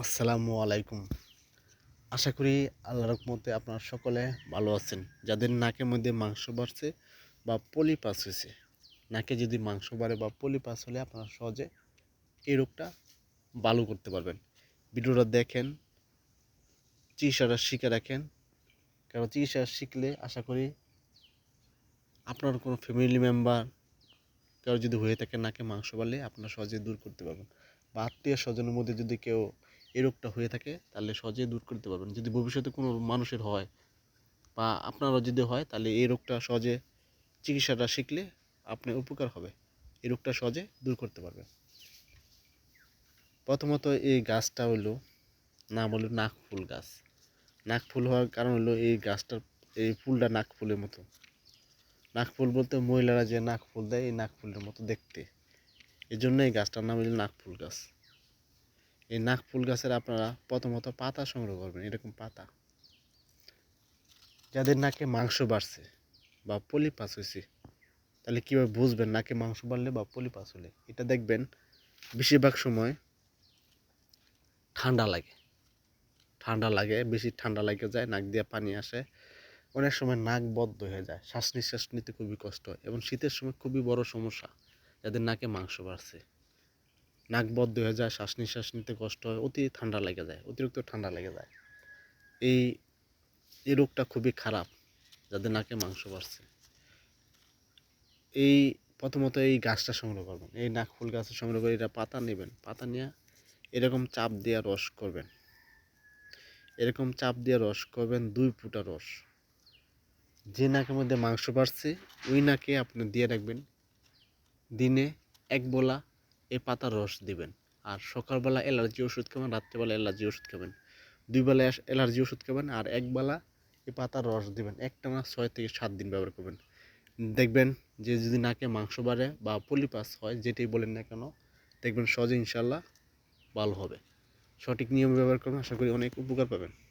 আসসালামু আলাইকুম। আশা করি আল্লাহর রহমতে আপনারা সকলে ভালো আছেন। যাদের নাকের মধ্যে মাংস বাড়ছে বা পলি পাস হয়েছে, নাকে যদি মাংস বাড়ে বা পলি পাস হলে আপনারা সহজে এই রোগটা ভালো করতে পারবেন। ভিডিওটা দেখেন, চিকিৎসাটা শিখে রাখেন। কারণ চিকিৎসা শিখলে আশা করি আপনার কোনো ফ্যামিলি মেম্বার কারও যদি হয়ে থাকে নাকে মাংস বাড়লে আপনারা সহজে দূর করতে পারবেন। বা আত্মীয় স্বজনের মধ্যে যদি কেউ এই রোগটা হয়ে থাকে, তাহলে সহজেই দূর করতে পারবেন। যদি ভবিষ্যতে কোনো মানুষের হয় বা আপনারও যদি হয়, তাহলে এই রোগটা সহজে চিকিৎসাটা শিখলে আপনার উপকার হবে। এই রোগটা সহজে দূর করতে পারবেন। প্রথমত এই গাছটা হলো নাম হলো নাক ফুল গাছ। নাক ফুল হওয়ার কারণ হলো এই গাছটার, এই ফুলটা নাক ফুলের মতো। নাক ফুল বলতে মহিলারা যে নাক ফুল দেয়, এই নাক ফুলের মতো দেখতে। এই জন্য এই গাছটার নাম হলো নাক ফুল গাছ। এই নাক ফুল গাছের আপনারা প্রথমত পাতা সংগ্রহ করবেন, এরকম পাতা। যাদের নাকে মাংস বাড়ছে বা পলি পাস হয়েছে তাহলে কীভাবে বুঝবেন নাকে মাংস বাড়লে বা পলি পাস হলে? এটা দেখবেন বেশিরভাগ সময় ঠান্ডা লাগে। ঠান্ডা লাগে, বেশি ঠান্ডা লাগে যায়, নাক দিয়ে পানি আসে। অনেক সময় নাক বদ্ধ হয়ে যায়, শ্বাস নিঃশ্বাস নিতে খুবই কষ্ট এবং শীতের সময় খুবই বড় সমস্যা, যাদের নাকে মাংস বাড়ছে। নাক বদ্ধ হয়ে যায় শ্বাস নিঃশ্বাস নিতে কষ্ট হয়, অতি ঠান্ডা লেগে যায়, অতিরিক্ত ঠান্ডা লেগে যায়। এই এই রোগটা খুবই খারাপ, যাদের নাকে মাংস বাড়ছে। এই, প্রথমত এই গাছটা সংগ্রহ করবেন, এই নাক ফুল গাছটা সংগ্রহ করে এটা পাতা নেবেন, পাতা নিয়ে এরকম চাপ দিয়ে রস করবেন। এরকম চাপ দিয়ে রস করবেন দুই ফুটা রস। যে নাকের মধ্যে মাংস বাড়ছে, ওই নাকে আপনি দিয়ে রাখবেন। দিনে এক বোলা এই পাতার রস দিবেন। আর সকালবেলা অ্যালার্জি ওষুধ খাবেন, রাত্রেবেলা অ্যালার্জি ওষুধ খাবেন। দুই বেলা অ্যালার্জি ওষুধ খাবেন আর এক বেলা এই পাতার রস দিবেন। একটা না ছয় থেকে সাত দিন ব্যবহার করবেন। দেখবেন যে যদি নাকে মাংস বাড়ে বা পলিপাস হয়, যেটাই বলেন না কেন, দেখবেন সহজে ইনশাল্লাহ ভালো হবে। সঠিক নিয়ম ব্যবহার করবেন, আশা করি অনেক উপকার পাবেন।